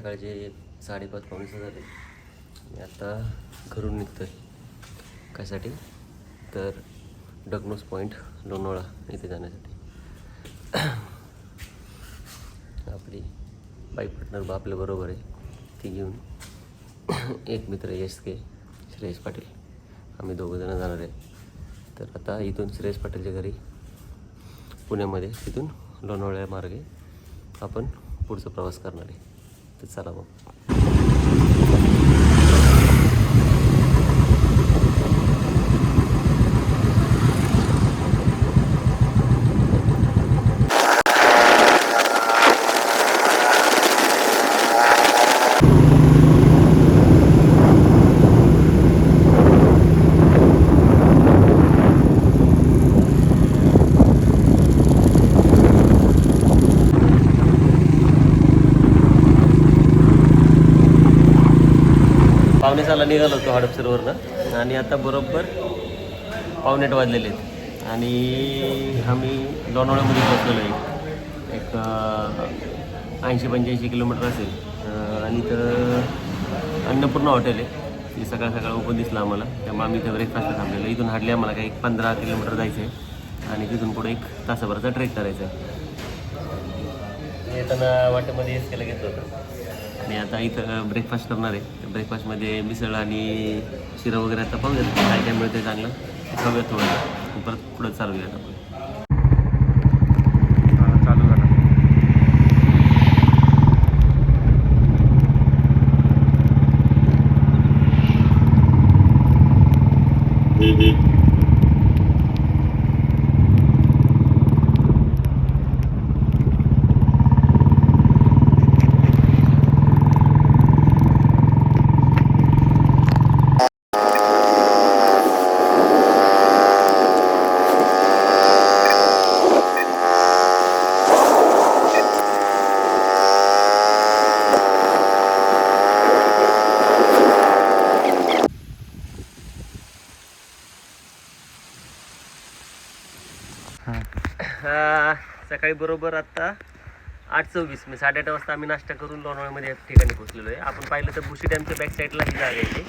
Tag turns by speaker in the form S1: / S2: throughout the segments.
S1: सकाळचे साडेपाच पावणे झाले. मी आता घरून निघतो आहे कशासाठी? तर डगनोस पॉईंट लोणावळा इथे जाण्यासाठी. आपली बाईक पार्टनर बापल्याबरोबर आहे. ती घेऊन एक मित्र यश के श्रेयस पाटील. आम्ही दोघंजणं जाणार आहे. तर आता इथून श्रेयस पाटीलच्या घरी पुण्यामध्ये तिथून लोणावळ्या मार्गे आपण पुढचा प्रवास करणार आहे. तर चला निघालो होतो हडपसरवरनं आणि आता बरोबर पावनेट वाजलेले आहेत. आणि आम्ही लोणावळ्यामध्ये पोहोचलेलो आहे. एक ऐंशी पंच्याऐंशी किलोमीटर असेल. आणि तर अन्नपूर्णा हॉटेल आहे. ते सकाळ सकाळ ओपन दिसलं आम्हाला. त्यामुळे आम्ही इथं ब्रेकफास्ट थांबलेलो इथून हाडले आम्हाला काही एक पंधरा किलोमीटर जायचं आहे आणि तिथून पुढे एक तासाभराचा ट्रेक करायचा आहे. येताना वाटेमध्ये एस केला घेतलं होतं. आणि आता इथं ब्रेकफास्ट करणार आहे. ब्रेकफास्टमध्ये मिसळ आणि शिरं वगैरे आता पाहूया काय काय मिळतं चांगलं खाऊया थोडं. परत पुढं चालूयात आपण
S2: चालू झाला
S1: सकाळी बरोबर आत्ता आठ चोवीस म्हणजे साडेआठ वाजता आम्ही नाश्ता करून लोणावळ्यामध्ये या ठिकाणी पोहोचलेलो आहे. आपण पाहिलं तर बुशी डॅमच्या बॅक साईडला ही जागा आहे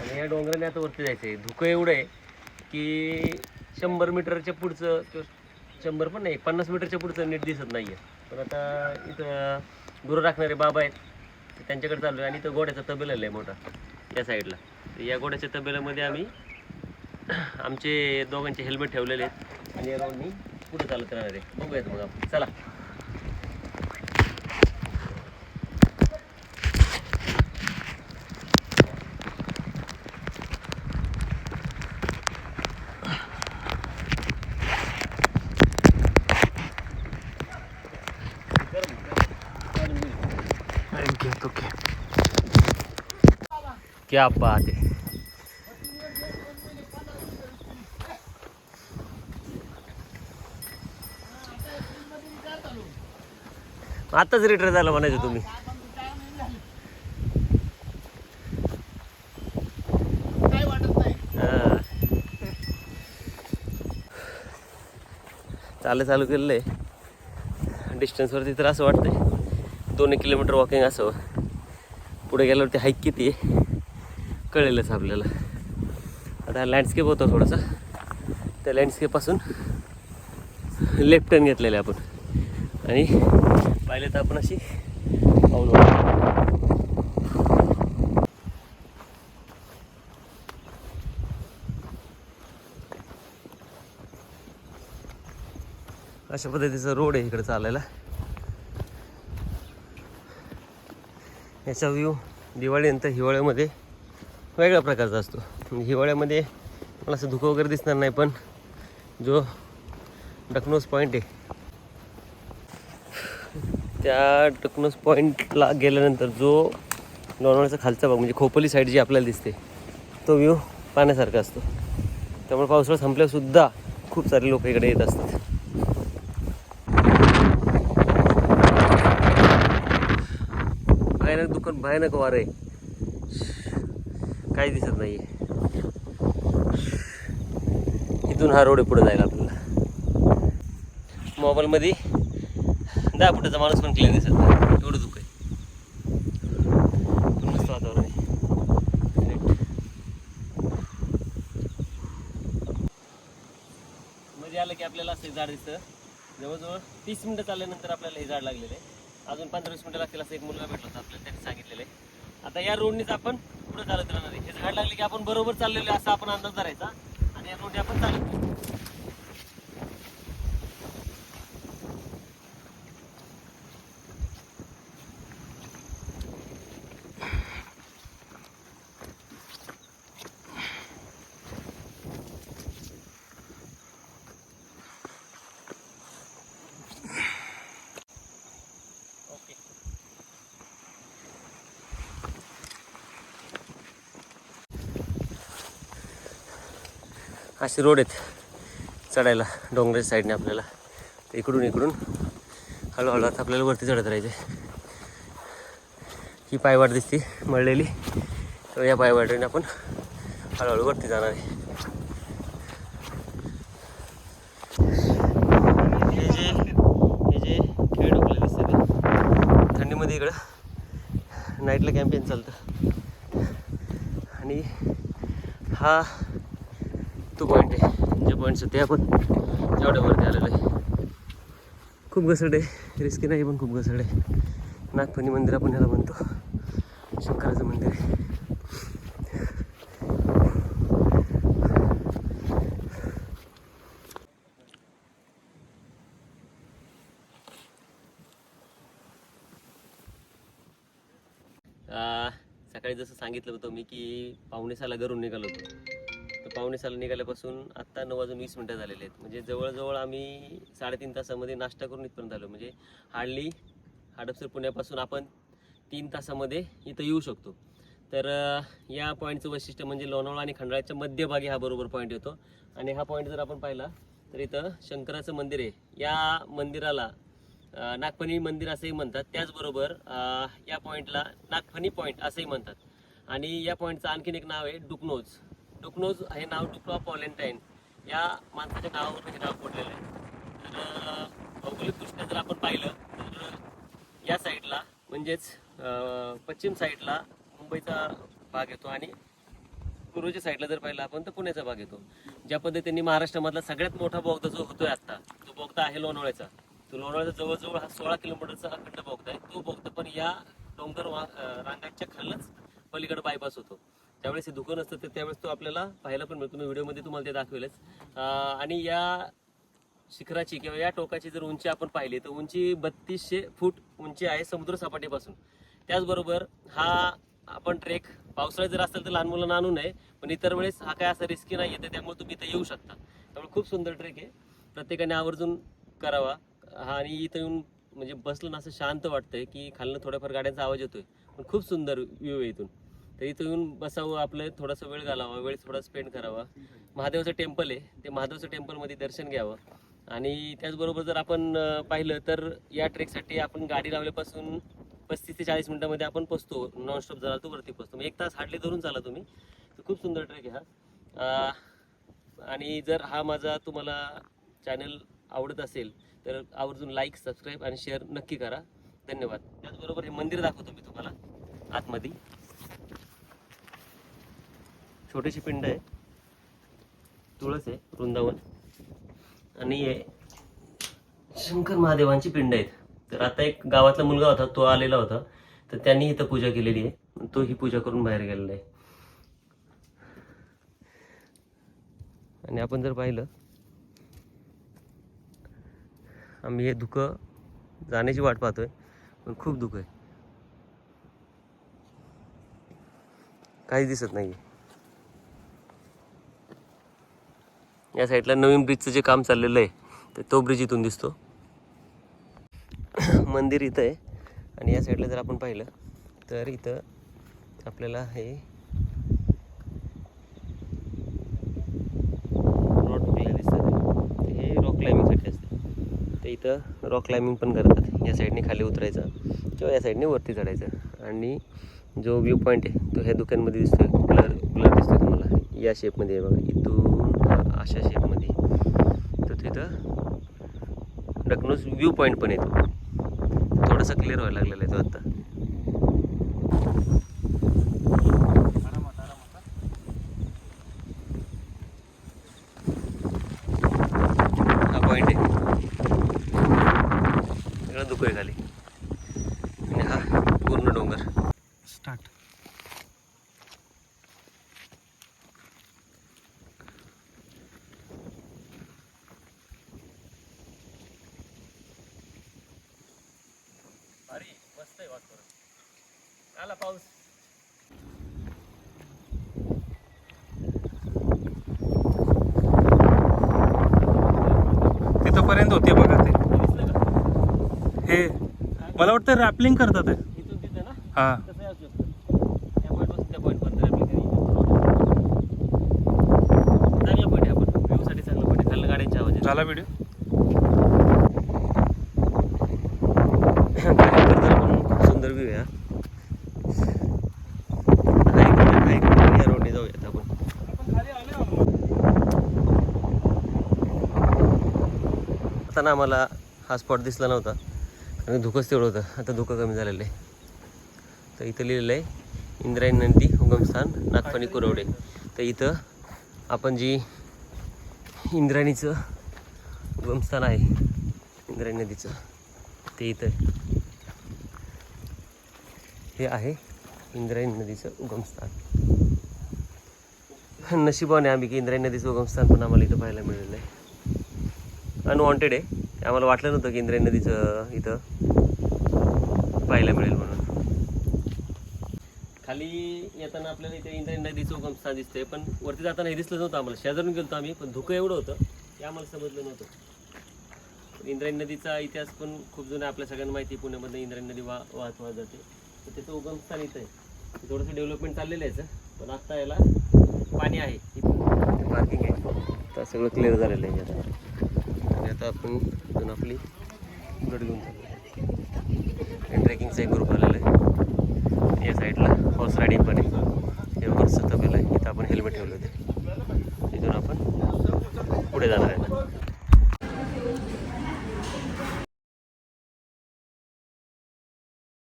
S1: आणि या डोंगराने आता वरती जायचं आहे. धुकं एवढं आहे की शंभर मीटरच्या पुढचं किंवा शंभर पण नाही पन्नास मीटरच्या पुढचं नीट दिसत नाही आहे पण आता इथं गुरु राखणारे बाबा आहेत त्यांच्याकडे चाललो आहे आणि इथं गोड्याचा तबेला आहे मोठा या साईडला तर या गोड्याच्या तबेल्यामध्ये आम्ही आमचे दोघांचे हेल्मेट ठेवलेले आहेत. आणि या राऊंडनी पुढे चालत राहणार आहे बघूयात मग आपण चला
S2: घेतो की
S1: क्या बात आहे आताच रिटायर झालं म्हणायचं तुम्ही. हा. चालू चालू केलेलं आहे डिस्टन्सवरती तर असं वाटतंय. दोन एक किलोमीटर वॉकिंग असावं पुढे गेल्यावरती हाईक किती आहे? कळेलच आपल्याला. आता लँडस्केप होता थोडासा. त्या लँडस्केपपासून लेफ्ट टर्न घेतलेलं आहे आपण. आणि पाहिले तर आपण अशी पाऊल अशा पद्धतीचा रोड आहे इकडे चालायला. याचा व्ह्यू दिवाळीनंतर हिवाळ्यामध्ये वेगळ्या प्रकारचा असतो. हिवाळ्यामध्ये मला असं धुकं वगैरे दिसणार नाही पण जो डकनोस पॉईंट आहे त्या टकनोस पॉईंटला गेल्यानंतर जो लोणावळ्याचा खालचा भाग म्हणजे खोपोली साईड जी आपल्याला दिसते तो व्ह्यू पाहण्यासारखा असतो. त्यामुळे पावसाळा संपल्यासुद्धा खूप सारे लोक इकडे येत असतात. भयानक दुकान भयानक वार आहे. काही दिसत नाही इथून हा रोड पुढे जायला आपल्याला. मोबाईलमध्ये दहा फुटाचा माणूस पण क्लिअर दिसत नाही. एवढं दुःख आहे. पण मस्त वातावरण आहे. मध्ये आलं की आपल्याला असं झाड दिसतं. जवळजवळ तीस मिनटं चालल्यानंतर आपल्याला हे झाड लागलेलं आहे. अजून पंधरा वीस मिनटं लागतील असं एक मुलगा भेटला होता आपल्याला त्यांनी सांगितलेलं आहे. आता या रोडनीच आपण पुढे चालत राहणार आहे. हे झाड लागले की आपण बरोबर चाललेलं असं आपण अंदाज धरायचा. आणि या रोडने आपण चालत असे रोड आहेत चढायला डोंगराच्या साईडने आपल्याला. इकडून इकडून हळूहळू आता आपल्याला वरती चढत राहायचे ही पायवाट दिसते मळलेली. तर या पायवाटेने आपण हळूहळू वरती जाणार आहे. हे जे हे जे खेळ डोकले दिसते थंडीमध्ये इकडं नाईटला कॅम्पेन चालतं. आणि हा तो पॉईंट आहे. जे पॉईंट्स होते आपण तेवढ्यावरती आलेलो आहे. खूप घसड आहे. रिस्की नाही पण खूप घसड आहे. नागपणी मंदिर आपण ह्याला म्हणतो. शंकराचं मंदिर आहे. सकाळी जसं सांगितलं होतं मी की पाहुणेसाला घरून निघालो होतो. तर पावणे निघाल्यापासून आत्ता नऊ वाजून वीस मिनटं झालेले आहेत. म्हणजे जवळजवळ आम्ही साडेतीन तासामध्ये नाश्ता करून इथपर्यंत आलो. म्हणजे हार्डली हडपसर पुण्यापासून आपण तीन तासामध्ये इथं येऊ शकतो. तर या पॉईंटचं वैशिष्ट्य म्हणजे लोणावळा आणि खंडाळ्याच्या मध्यभागी हा बरोबर पॉईंट येतो. आणि हा पॉईंट जर आपण पाहिला तर इथं शंकराचं मंदिर आहे. या मंदिराला नागफणी मंदिर असंही म्हणतात. त्याचबरोबर या पॉईंटला नागफणी पॉईंट असंही म्हणतात. आणि या पॉईंटचं आणखीन एक नाव आहे डुकनोज. डुकनोज हे नाव डुकनॉ ऑफ या माणसाच्या नावावर हे नाव पडलेलं आहे. तर भौगोलिकदृष्ट्या जर आपण पाहिलं तर या साईडला म्हणजेच पश्चिम साईडला मुंबईचा भाग येतो आणि पूर्वच्या साईडला जर पाहिलं आपण तर पुण्याचा भाग येतो. ज्या पद्धतीने महाराष्ट्रामधला सगळ्यात मोठा बोगदा जो होतोय आता तो बोगदा आहे लोणावळ्याचा. तो लोणावळ्याचा जवळजवळ हा सोळा किलोमीटरचा अखंड बोगदा आहे. तो बोगदा पण या डोंगर वा- रांगाच्या खालच पलीकडे बायपास होतो. त्यावेळेस हे दुकान असतं तर त्यावेळेस तो आपल्याला पाहायला पण मिळतो. मी व्हिडिओमध्ये तुम्हाला ते दाखवेलच. आणि या शिखराची किंवा या टोकाची जर उंची आपण पाहिली तर उंची बत्तीसशे फूट उंची आहे समुद्र सपाटीपासून. त्याचबरोबर हा आपण ट्रेक पावसाळ्यात जर असेल तर लहान मुलांना आणू नये पण इतर वेळेस हा काय असा रिस्की नाही येते त्यामुळे तुम्ही इथं येऊ शकता. त्यामुळे खूप सुंदर ट्रेक आहे. प्रत्येकाने आवर्जून करावा. हा आणि इथं येऊन म्हणजे बसलं ना असं शांत वाटतंय की खालनं थोड्याफार गाड्यांचा आवाज येतोय. पण खूप सुंदर व्ह्यू आहे इथून. तर इथं येऊन बसावं आपलं थोडासा वेळ घालावा वेळ थोडा स्पेंड करावा. महादेवाचं टेम्पल आहे ते महादेवाचं टेम्पलमध्ये दर्शन घ्यावं. आणि त्याचबरोबर जर आपण पाहिलं तर या ट्रेकसाठी आपण गाडी लावल्यापासून पस्तीस ते चाळीस मिनिटामध्ये आपण पोचतो नॉनस्टॉप झाला तो वरती पोचतो. म्हणजे एक तास हार्डली धरून चाला तुम्ही. तर खूप सुंदर ट्रेक आहे हा. आणि जर हा माझा तुम्हाला चॅनल आवडत असेल तर आवर्जून लाईक सबस्क्राईब आणि शेअर नक्की करा. धन्यवाद. त्याचबरोबर हे मंदिर दाखवतो मी तुम्हाला आतमध्ये. छोटीशी पिंड आहे. तुळस आहे वृंदावन. आणि हे शंकर महादेवांची पिंड आहेत. तर आता एक गावातला मुलगा होता तो आलेला होता. तर त्यांनी इथं पूजा केलेली आहे. तो ही पूजा करून बाहेर गेलेला आहे. आणि आपण जर पाहिलं आम्ही हे धुकं जाण्याची वाट पाहतोय पण खूप दुःख आहे. काहीच दिसत नाही या साईडला नवीन ब्रिजचं जे काम चाललेलं आहे तर तो ब्रिज इथून दिसतो. मंदिर इथं आहे. आणि या साईडला जर आपण पाहिलं तर इथं आपल्याला हे रॉड टुकलेले दिसतात हे रॉक क्लाइम्बिंगसाठी असते ते इथं रॉक क्लाइम्बिंग पण करतात. या साईडने खाली उतरायचं किंवा या साईडने वरती चढायचं. आणि जो व्ह्यू पॉईंट आहे तो ह्या दुकानमध्ये दिसतोय. ब्लर ब्लर दिसतो तुम्हाला. या शेपमध्ये आहे बघा. इथून अशा शेपमध्ये तर तिथं डकनोज व्यू पॉईंट पण येतो. थोडंसं क्लिअर व्हायला लागलेलं आहे तो आत्ता दुखोय
S2: खाली.
S1: आणि हा पूर्ण डोंगर. स्टार्ट पाऊस.
S2: तिथपर्यंत होते बघा ते. हे मला वाटतं रॅपलिंग करतात हे.
S1: इथून तिथं ना
S2: हा
S1: कसं असू शकतं त्या पॉईंटपासून त्या पॉईंटपर्यंत आपली चांगला पॉईंट आहे आपण व्ह्यूसाठी चांगला पॉईंट आहे खाल्लं गाड्यांच्या आवाज
S2: झाला व्हिडिओ
S1: खूप सुंदर व्ह्यू आहे हा. हाय रोड हाय रोड या रोडने जाऊयात आपण असताना आम्हाला हा स्पॉट दिसला नव्हता. कारण धुकंच तेवढं होतं. आता धुकं कमी झालेलं आहे. तर इथं लिहिलेलं आहे इंद्रायणी नदी उगमस्थान नागपाणी कुरवडे. तर इथं आपण जी इंद्रायणीचं उगमस्थान आहे इंद्रायणी नदीचं ते इथं हे आहे इंद्रायणी नदीचं उगमस्थान नशिबाने आम्ही की इंद्रायणी नदीचं उगमस्थान पण आम्हाला इथं पाहायला मिळालेलं आहे. अनवॉन्टेड आहे. आम्हाला वाटलं नव्हतं की इंद्रायणी नदीचं इथं पाहायला मिळेल म्हणून. खाली येताना आपल्याला इथे इंद्रायणी नदीचं उगमस्थान दिसतंय पण वरती जाताना हे दिसलं नव्हतं आम्हाला. शेजारून गेलो आम्ही पण धुकं एवढं होतं ते आम्हाला समजलं नव्हतं. इंद्रायणी नदीचा इतिहास पण खूप जुना आपल्या सगळ्यांना माहिती पुण्यामध्ये इंद्रायणी नदी वा वाहत वाहत जाते. तर त्याचं उगमस्थान इथं आहे. थोडंसं डेव्हलपमेंट चाललेलं आहे पण आत्ता याला पाणी आहे. पार्किंग आहे सगळं क्लिअर झालेलं आहे. आणि आता आपण इथून आपली गड घेऊन चाललो. ट्रेकिंगचा एक ग्रुप आलेला आहे. या साईडला हॉर्स रायडिंग पण आहे. हे हॉर्सचं तबेला आहे. इथं आपण हेल्मेट ठेवलं होते. इथून आपण पुढे जाणार आहे.